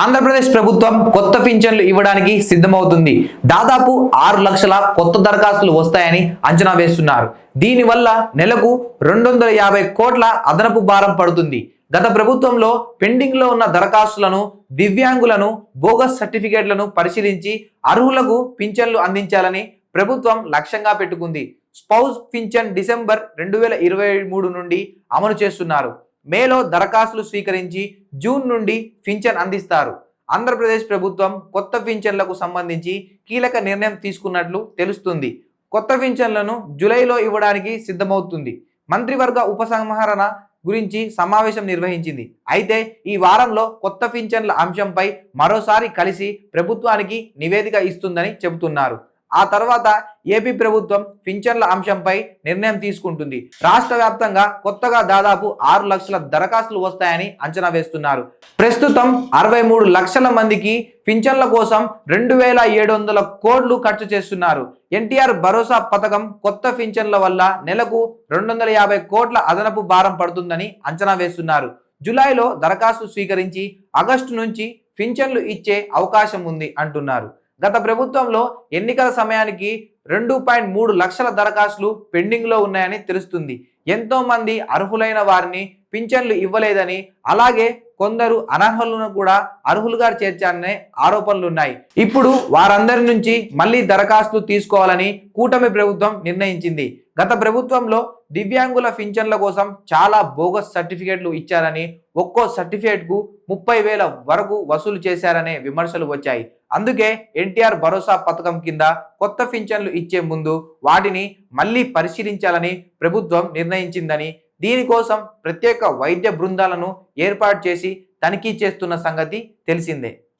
ఆంధ్రప్రదేశ్ ప్రభుత్వం కొత్త పింఛన్లు ఇవ్వడానికి సిద్ధమవుతుంది. దాదాపు ఆరు లక్షల కొత్త దరఖాస్తులు వస్తాయని అంచనా వేస్తున్నారు. దీనివల్ల నెలకు రెండు వందల యాభై కోట్ల అదనపు భారం పడుతుంది. గత ప్రభుత్వంలో పెండింగ్లో ఉన్న దరఖాస్తులను దివ్యాంగులను బోగస్ సర్టిఫికేట్లను పరిశీలించి అర్హులకు పింఛన్లు అందించాలని ప్రభుత్వం లక్ష్యంగా పెట్టుకుంది. స్పౌస్ పింఛన్ డిసెంబర్ రెండు వేల ఇరవై మూడు నుండి అమలు చేస్తున్నారు. మేలో దరఖాస్తులు స్వీకరించి జూన్ నుండి పింఛన్ అందిస్తారు. ఆంధ్రప్రదేశ్ ప్రభుత్వం కొత్త పింఛన్లకు సంబంధించి కీలక నిర్ణయం తీసుకున్నట్లు తెలుస్తుంది. కొత్త పింఛన్లను జూలైలో ఇవ్వడానికి సిద్ధమవుతుంది. మంత్రివర్గ ఉపసంహరణ గురించి సమావేశం నిర్వహించింది. అయితే ఈ వారంలో కొత్త పింఛన్ల అంశంపై మరోసారి కలిసి ప్రభుత్వానికి నివేదిక ఇస్తుందని చెబుతున్నారు. ఆ తర్వాత ఏపీ ప్రభుత్వం పింఛన్ల అంశంపై నిర్ణయం తీసుకుంటుంది. రాష్ట్ర వ్యాప్తంగా కొత్తగా దాదాపు ఆరు లక్షల దరఖాస్తులు వస్తాయని అంచనా వేస్తున్నారు. ప్రస్తుతం అరవై మూడు లక్షల మందికి పింఛన్ల కోసం రెండు వేల ఏడు వందల కోట్లు ఖర్చు చేస్తున్నారు. ఎన్టీఆర్ భరోసా పథకం కొత్త పింఛన్ల వల్ల నెలకు రెండు వందల యాభై కోట్ల అదనపు భారం పడుతుందని అంచనా వేస్తున్నారు. జూలైలో దరఖాస్తు స్వీకరించి ఆగస్టు నుంచి పింఛన్లు ఇచ్చే అవకాశం ఉంది అంటున్నారు. గత ప్రభుత్వంలో ఎన్నికల సమయానికి రెండు పాయింట్ మూడు లక్షల దరఖాస్తులు పెండింగ్లో ఉన్నాయని తెలుస్తుంది. ఎంతోమంది అర్హులైన వారిని పింఛన్లు ఇవ్వలేదని అలాగే కొందరు అనర్హులను కూడా అర్హులుగా చేర్చారనే ఆరోపణలు ఉన్నాయి ఇప్పుడు వారందరి నుంచి మళ్ళీ దరఖాస్తు తీసుకోవాలని కూటమి ప్రభుత్వం నిర్ణయించింది. గత ప్రభుత్వంలో దివ్యాంగుల పింఛన్ల కోసం చాలా బోగస్ సర్టిఫికేట్లు ఇచ్చారని ఒక్కో సర్టిఫికేట్కు ముప్పై వేల వరకు వసూలు చేశారనే విమర్శలు వచ్చాయి. అందుకే ఎన్టీఆర్ భరోసా పథకం కింద కొత్త పింఛన్లు ఇచ్చే ముందు వాటిని మళ్ళీ పరిశీలించాలని ప్రభుత్వం నిర్ణయించిందని దీనికోసం ప్రత్యేక వైద్య బృందాలను ఏర్పాటు చేసి తనిఖీ చేస్తున్న సంగతి తెలిసిందే.